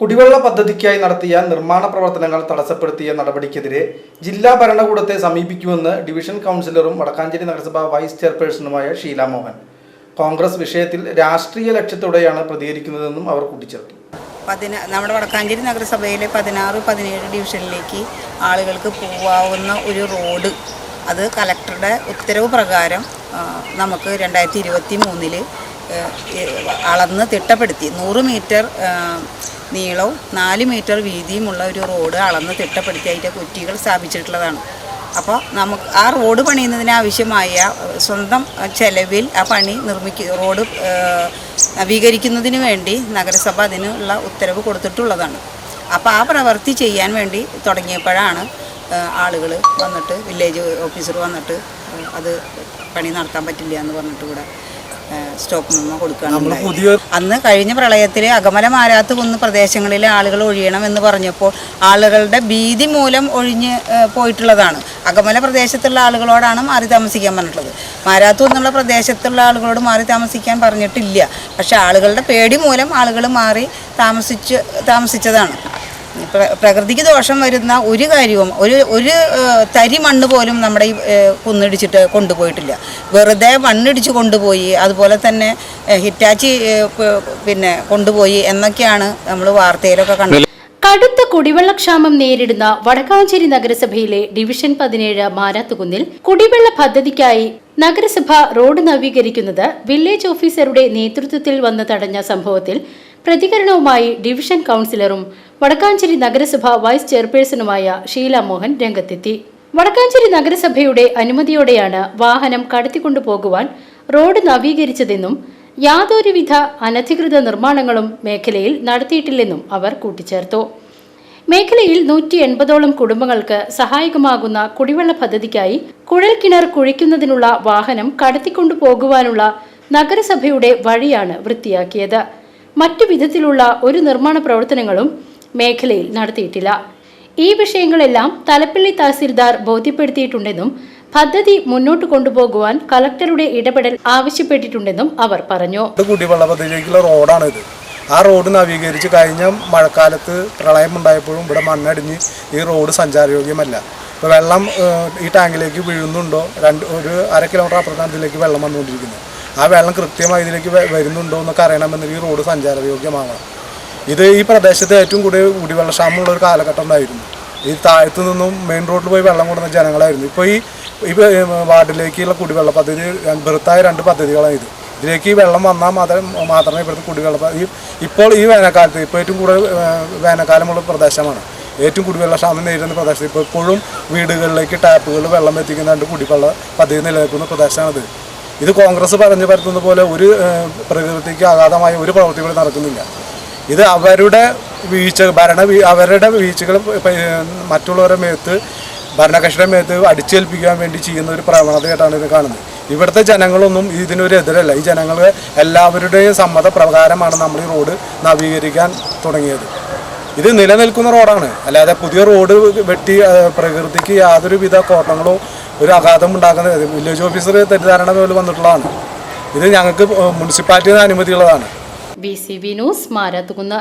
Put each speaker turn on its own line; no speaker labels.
കുടിവെള്ള പദ്ധതിക്കായി നടത്തിയ നിർമ്മാണ പ്രവർത്തനങ്ങൾ തടസ്സപ്പെടുത്തിയ നടപടിക്കെതിരെ ജില്ലാ ഭരണകൂടത്തെ സമീപിക്കുമെന്ന് ഡിവിഷൻ കൗൺസിലറും വടക്കാഞ്ചേരി നഗരസഭ വൈസ് ചെയർപേഴ്സണുമായ ഷീല മോഹൻ. കോൺഗ്രസ് വിഷയത്തിൽ രാഷ്ട്രീയ ലക്ഷ്യത്തോടെയാണ് പ്രതികരിക്കുന്നതെന്നും അവർ കൂട്ടിച്ചേർത്തു.
പതിന നമ്മുടെ വടക്കാഞ്ചേരി നഗരസഭയിലെ പതിനാറ് പതിനേഴ് ഡിവിഷനിലേക്ക് ആളുകൾക്ക് പോവാവുന്ന ഒരു റോഡ് അത് കലക്ടറുടെ ഉത്തരവ് പ്രകാരം നമുക്ക് രണ്ടായിരത്തി ഇരുപത്തി മൂന്നിൽ അളന്ന് തിട്ടപ്പെടുത്തി. നൂറ് മീറ്റർ നീളവും നാല് മീറ്റർ വീതിയുമുള്ള ഒരു റോഡ് അളന്ന് തിട്ടപ്പെടുത്തി അതിന്റെ കുറ്റികൾ സ്ഥാപിച്ചിട്ടുള്ളതാണ്. അപ്പോൾ നമുക്ക് ആ റോഡ് പണിയുന്നതിന് ആവശ്യമായ സ്വന്തം ചെലവിൽ ആ പണി നിർമ്മിക്കുക റോഡ് നവീകരിക്കുന്നതിന് വേണ്ടി നഗരസഭ അതിനുള്ള ഉത്തരവ് കൊടുത്തിട്ടുള്ളതാണ്. അപ്പോൾ ആ പ്രവൃത്തി ചെയ്യാൻ വേണ്ടി തുടങ്ങിയപ്പോഴാണ് ആളുകൾ വന്നിട്ട് വില്ലേജ് ഓഫീസർ വന്നിട്ട് അത് പണി നടത്താൻ പറ്റില്ല എന്ന് പറഞ്ഞിട്ട് ഇവിടെ സ്റ്റോപ്പ് മെമ്മോ കൊടുക്കുകയാണ് അന്ന് കഴിഞ്ഞ പ്രളയത്തിൽ അകമല മാരാത്ത് കുന്ന് പ്രദേശങ്ങളിലെ ആളുകൾ ഒഴിയണം എന്ന് പറഞ്ഞപ്പോൾ ആളുകളുടെ ഭീതി മൂലം ഒഴിഞ്ഞ് പോയിട്ടുള്ളതാണ്. അകമല പ്രദേശത്തുള്ള ആളുകളോടാണ് മാറി താമസിക്കാൻ പറഞ്ഞിട്ടുള്ളത്. മാരാത്തു എന്നുള്ള പ്രദേശത്തുള്ള ആളുകളോട് മാറി താമസിക്കാൻ പറഞ്ഞിട്ടില്ല. പക്ഷെ ആളുകളുടെ പേടി മൂലം ആളുകൾ മാറി താമസിച്ച് താമസിച്ചതാണ്. പ്രകൃതിക്ക് ദോഷം വരുന്ന ഒരു കാര്യവും ഒരു ഒരു തരി മണ്ണ് പോലും നമ്മുടെ ഈ കുന്നിടിച്ചിട്ട് കൊണ്ടുപോയിട്ടില്ല. വെറുതെ മണ്ണിടിച്ച് കൊണ്ടുപോയി അതുപോലെ തന്നെ ഹിറ്റാച്ചി പിന്നെ കൊണ്ടുപോയി എന്നൊക്കെയാണ് നമ്മൾ വാർത്തയിലൊക്കെ കണ്ടത്.
കടുത്ത കുടിവെള്ളക്ഷാമം നേരിടുന്ന വടക്കാഞ്ചേരി നഗരസഭയിലെ ഡിവിഷൻ പതിനേഴ് മാരാത്തുകുന്നിൽ കുടിവെള്ള പദ്ധതിക്കായി നഗരസഭ റോഡ് നവീകരിക്കുന്നത് വില്ലേജ് ഓഫീസറുടെ നേതൃത്വത്തിൽ വന്ന് തടഞ്ഞ സംഭവത്തിൽ പ്രതികരണവുമായി ഡിവിഷൻ കൗൺസിലറും വടക്കാഞ്ചേരി നഗരസഭ വൈസ് ചെയർപേഴ്സണുമായ ഷീല മോഹൻ രംഗത്തെത്തി. വടക്കാഞ്ചേരി നഗരസഭയുടെ അനുമതിയോടെയാണ് വാഹനം കടത്തിക്കൊണ്ടുപോകുവാൻ റോഡ് നവീകരിച്ചതെന്നും യാതൊരുവിധ അനധികൃത നിർമ്മാണങ്ങളും മേഖലയിൽ നടത്തിയിട്ടില്ലെന്നും അവർ കൂട്ടിച്ചേർത്തു. മേഖലയിൽ നൂറ്റി എൺപതോളം കുടുംബങ്ങൾക്ക് സഹായകമാകുന്ന കുടിവെള്ള പദ്ധതിക്കായി കുഴൽ കിണർ കുഴിക്കുന്നതിനുള്ള വാഹനം കടത്തിക്കൊണ്ടു പോകുവാനുള്ള നഗരസഭയുടെ വഴിയാണ് വൃത്തിയാക്കിയത്. മറ്റു വിധത്തിലുള്ള ഒരു നിർമ്മാണ പ്രവർത്തനങ്ങളും മേഖലയിൽ നടത്തിയിട്ടില്ല. ഈ വിഷയങ്ങളെല്ലാം തലപ്പള്ളി തഹസിൽദാർ ബോധ്യപ്പെടുത്തിയിട്ടുണ്ടെന്നും പദ്ധതി മുന്നോട്ട് കൊണ്ടുപോകുവാൻ കളക്ടറുടെ ഇടപെടൽ ആവശ്യപ്പെട്ടിട്ടുണ്ടെന്നും അവർ പറഞ്ഞു.
കുടിവെള്ള പദ്ധതിയിലേക്കുള്ള ഇത് ആ റോഡ് നവീകരിച്ച് കഴിഞ്ഞ മഴക്കാലത്ത് പ്രളയം ഉണ്ടായപ്പോഴും ഇവിടെ മണ്ണടിഞ്ഞ് ഈ റോഡ് സഞ്ചാരയോഗ്യമല്ല. ഇപ്പോൾ വെള്ളം ഈ ടാങ്കിലേക്ക് വീഴുന്നുണ്ടോ? രണ്ട് ഒരു അര കിലോമീറ്റർ അപ്പുറത്താണ് ഇതിലേക്ക് വെള്ളം വന്നുകൊണ്ടിരിക്കുന്നത്. ആ വെള്ളം കൃത്യമായി ഇതിലേക്ക് വരുന്നുണ്ടോ എന്നൊക്കെ അറിയണമെന്നുണ്ടെങ്കിൽ ഈ റോഡ് സഞ്ചാരയോഗ്യമാവണം. ഇത് ഈ പ്രദേശത്ത് ഏറ്റവും കൂടുതൽ കുടിവെള്ളക്ഷാമമുള്ള ഒരു കാലഘട്ടം ഉണ്ടായിരുന്നു. ഈ താഴത്തു നിന്നും മെയിൻ റോഡിൽ പോയി വെള്ളം കൊടുക്കുന്ന ജനങ്ങളായിരുന്നു. ഇപ്പോൾ ഈ ഈ വാർഡിലേക്കുള്ള കുടിവെള്ള പദ്ധതി ബൃഹത്തായ രണ്ട് പദ്ധതികളാണ് ഇത്. ഇതിലേക്ക് ഈ വെള്ളം വന്നാൽ മാത്രം മാത്രമേ ഇവിടുത്തെ കുടിവെള്ള ഈ ഇപ്പോൾ ഈ വേനൽക്കാലത്ത് ഇപ്പോൾ ഏറ്റവും കൂടുതൽ വേനൽക്കാലമുള്ള പ്രദേശമാണ്. ഏറ്റവും കുടിവെള്ള ക്ഷാമം നേരിടുന്ന പ്രദേശം. ഇപ്പോൾ ഇപ്പോഴും വീടുകളിലേക്ക് ടാപ്പുകൾ വെള്ളം എത്തിക്കുന്നതുകൊണ്ട് കുടിവെള്ള പദ്ധതി നിലനിൽക്കുന്ന പ്രദേശമാണിത്. ഇത് കോൺഗ്രസ് പറഞ്ഞു പരത്തുന്ന പോലെ ഒരു പ്രകൃതിക്ക് ആഘാതമായ ഒരു പ്രവൃത്തികളും നടക്കുന്നില്ല. ഇത് അവരുടെ വീഴ്ച ഭരണ അവരുടെ വീഴ്ചകൾ മറ്റുള്ളവരുടെ മേത്ത് ഭരണകക്ഷിയുടെ മേത്ത് അടിച്ചേൽപ്പിക്കാൻ വേണ്ടി ചെയ്യുന്ന ഒരു പ്രവണതയായിട്ടാണ് ഇത് കാണുന്നത്. ഇവിടുത്തെ ജനങ്ങളൊന്നും ഇതിനൊരു എതിരല്ല. ഈ ജനങ്ങൾ എല്ലാവരുടെയും സമ്മതപ്രകാരമാണ് നമ്മൾ ഈ റോഡ് നവീകരിക്കാൻ തുടങ്ങിയത്. ഇത് നിലനിൽക്കുന്ന റോഡാണ്. അല്ലാതെ പുതിയ റോഡ് വെട്ടി പ്രകൃതിക്ക് യാതൊരുവിധ കോട്ടങ്ങളോ ഒരു അഘാതം ഉണ്ടാക്കുന്ന വില്ലേജ് ഓഫീസർ തെറ്റിദ്ധാരണ പോലെ വന്നിട്ടുള്ളതാണ്. ഇത് ഞങ്ങൾക്ക് മുനിസിപ്പാലിറ്റിയുടെ അനുമതിയുള്ളതാണ്.
B C B news Marathukunnu.